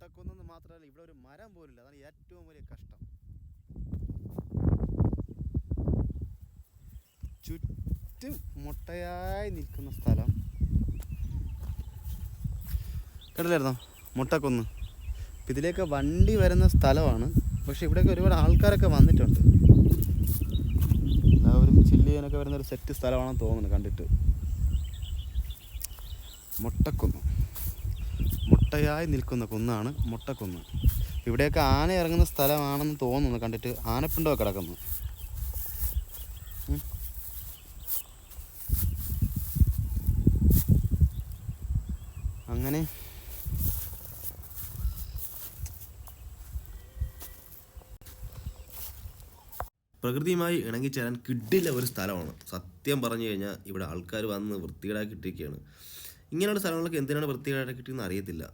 മുട്ടക്കൊന്നെന്ന് മാത്രമല്ല ഇവിടെ ഒരു മരം പോലില്ല അതാണ് ഏറ്റവും വലിയ കഷ്ടം. ചുറ്റും മുട്ടയായി നിൽക്കുന്ന സ്ഥലം. കണ്ടില്ലായിരുന്നോ? മുട്ടക്കൊന്ന്. ഇതിലേക്ക് വണ്ടി വരുന്ന സ്ഥലമാണ്. പക്ഷെ ഇവിടെയൊക്കെ ഒരുപാട് ആൾക്കാരൊക്കെ വന്നിട്ടുണ്ട്. എല്ലാവരും ചില്ല് ചെയ്യാനൊക്കെ വരുന്ന ഒരു സെറ്റ് സ്ഥലമാണെന്ന് തോന്നുന്നു കണ്ടിട്ട്. മുട്ടക്കുന്ന്. മുട്ടയായി നിൽക്കുന്ന കുന്നാണ് മുട്ടക്കുന്ന്. ഇവിടെയൊക്കെ ആന ഇറങ്ങുന്ന സ്ഥലമാണെന്ന് തോന്നുന്നു കണ്ടിട്ട് ആനപ്പിണ്ടോ കിടക്കുന്നു. അങ്ങനെ. പ്രകൃതിയുമായി ഇണങ്ങിച്ചേരാൻ കിഡില്ല ഒരു സ്ഥലമാണ്. സത്യം പറഞ്ഞു കഴിഞ്ഞാൽ ഇവിടെ ആൾക്കാർ വന്ന് വൃത്തികേടാക്കി ഇട്ടിരിക്കുകയാണ്. ഇങ്ങനെയുള്ള സ്ഥലങ്ങളൊക്കെ എന്തിനാണ് വൃത്തിയായിട്ട് കിട്ടിയെന്ന് അറിയത്തില്ല.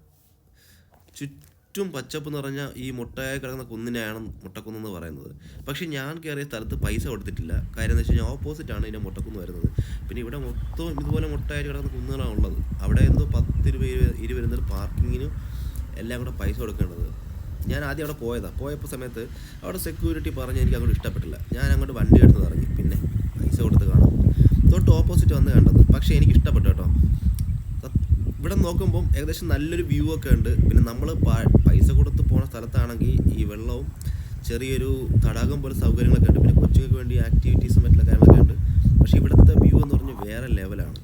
ചുറ്റും പച്ചപ്പ് നിറഞ്ഞ ഈ മുട്ടയായി കിടക്കുന്ന കുന്നിനെയാണ് മുട്ടക്കുന്നെന്ന് പറയുന്നത്. പക്ഷേ ഞാൻ കയറിയ സ്ഥലത്ത് പൈസ കൊടുത്തിട്ടില്ല. കാര്യം എന്ന് വെച്ച് കഴിഞ്ഞാൽ ഓപ്പോസിറ്റാണ് ഇതിന്റെ മുട്ടക്കുന്ന് വരുന്നത്. പിന്നെ ഇവിടെ മൊത്തം ഇതുപോലെ മുട്ടയായി കിടക്കുന്ന കുന്നുകളാണ് ഉള്ളത്. അവിടെ എന്തോ പത്ത് രൂപ ഇരുപത് വരുന്ന പാർക്കിങ്ങിന് എല്ലാം കൂടെ പൈസ കൊടുക്കേണ്ടത്. ഞാൻ ആദ്യം അവിടെ പോയതാണ് പോയപ്പോൾ സമയത്ത് അവിടെ സെക്യൂരിറ്റി പറഞ്ഞ് എനിക്ക് അങ്ങോട്ട് ഇഷ്ടപ്പെട്ടില്ല. ഞാൻ അങ്ങോട്ട് വണ്ടി എടുത്ത് ഇറങ്ങി പിന്നെ പൈസ കൊടുത്ത് കാണാം തൊട്ട് ഓപ്പോസിറ്റ് വന്ന് കണ്ടത്. പക്ഷേ എനിക്ക് ഇഷ്ടപ്പെട്ടു കേട്ടോ. ഇവിടെ നോക്കുമ്പം ഏകദേശം നല്ലൊരു വ്യൂ ഒക്കെ ഉണ്ട്. പിന്നെ നമ്മൾ പൈസ കൊടുത്ത് പോണ സ്ഥലത്താണെങ്കിൽ ഈ വെള്ളവും ചെറിയൊരു തടാകം പോലെ സൗകര്യങ്ങളൊക്കെ ഉണ്ട്. പിന്നെ കൊച്ചുകൾക്ക് വേണ്ടി ആക്ടിവിറ്റീസും മറ്റുള്ള കാര്യങ്ങളൊക്കെ ഉണ്ട്. പക്ഷേ ഇവിടുത്തെ വ്യൂ എന്ന് പറഞ്ഞാൽ വേറെ ലെവലാണ്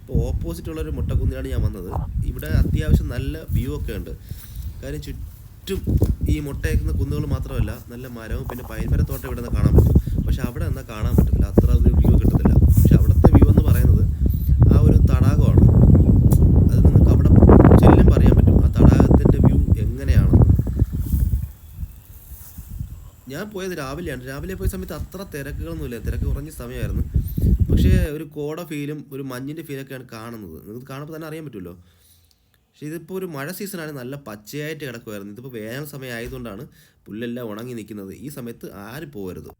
ഇപ്പോൾ ഓപ്പോസിറ്റ് ഉള്ള ഒരു മുട്ടക്കുന്നിലാണ് ഞാൻ വന്നത്. ഇവിടെ അത്യാവശ്യം നല്ല വ്യൂ ഒക്കെ ഉണ്ട്. കാര്യം ചുറ്റും ഈ മുട്ടയേക്കുന്ന കുന്നുകൾ മാത്രമല്ല നല്ല മരവും പിന്നെ പൈൻമരത്തോട്ടം ഇവിടെ നിന്ന് കാണാൻ പറ്റും. പക്ഷെ അവിടെ നിന്നാൽ കാണാൻ പറ്റില്ല അത്ര ഒരു വ്യൂ കിട്ടത്തില്ല പക്ഷെ അവിടുത്തെ വ്യൂ എന്ന് പറയുന്നത് ആ ഒരു തടാകമാണ് അത് നിങ്ങൾക്ക് അവിടെ ചെല്ലും പറയാൻ പറ്റും ആ തടാകത്തിന്റെ വ്യൂ എങ്ങനെയാണെന്ന് ഞാൻ പോയത് രാവിലെയാണ്. രാവിലെ പോയ സമയത്ത് അത്ര തിരക്കുകളൊന്നുമില്ല. തിരക്ക് കുറഞ്ഞ സമയമായിരുന്നു. പക്ഷേ ഒരു കോട ഫീലും ഒരു മഞ്ഞിന്റെ ഫീലൊക്കെയാണ് കാണുന്നത്. നിങ്ങൾക്ക് കാണുമ്പോൾ തന്നെ അറിയാൻ പറ്റുമല്ലോ. പക്ഷേ ഇതിപ്പോൾ ഒരു മഴ സീസണാണ്. നല്ല പച്ചയായിട്ട് കിടക്കുമായിരുന്നു ഇതിപ്പോൾ വേനൽ സമയം ആയതുകൊണ്ടാണ് പുല്ലെല്ലാം ഉണങ്ങി നിൽക്കുന്നത്. ഈ സമയത്ത് ആരും പോകരുത്.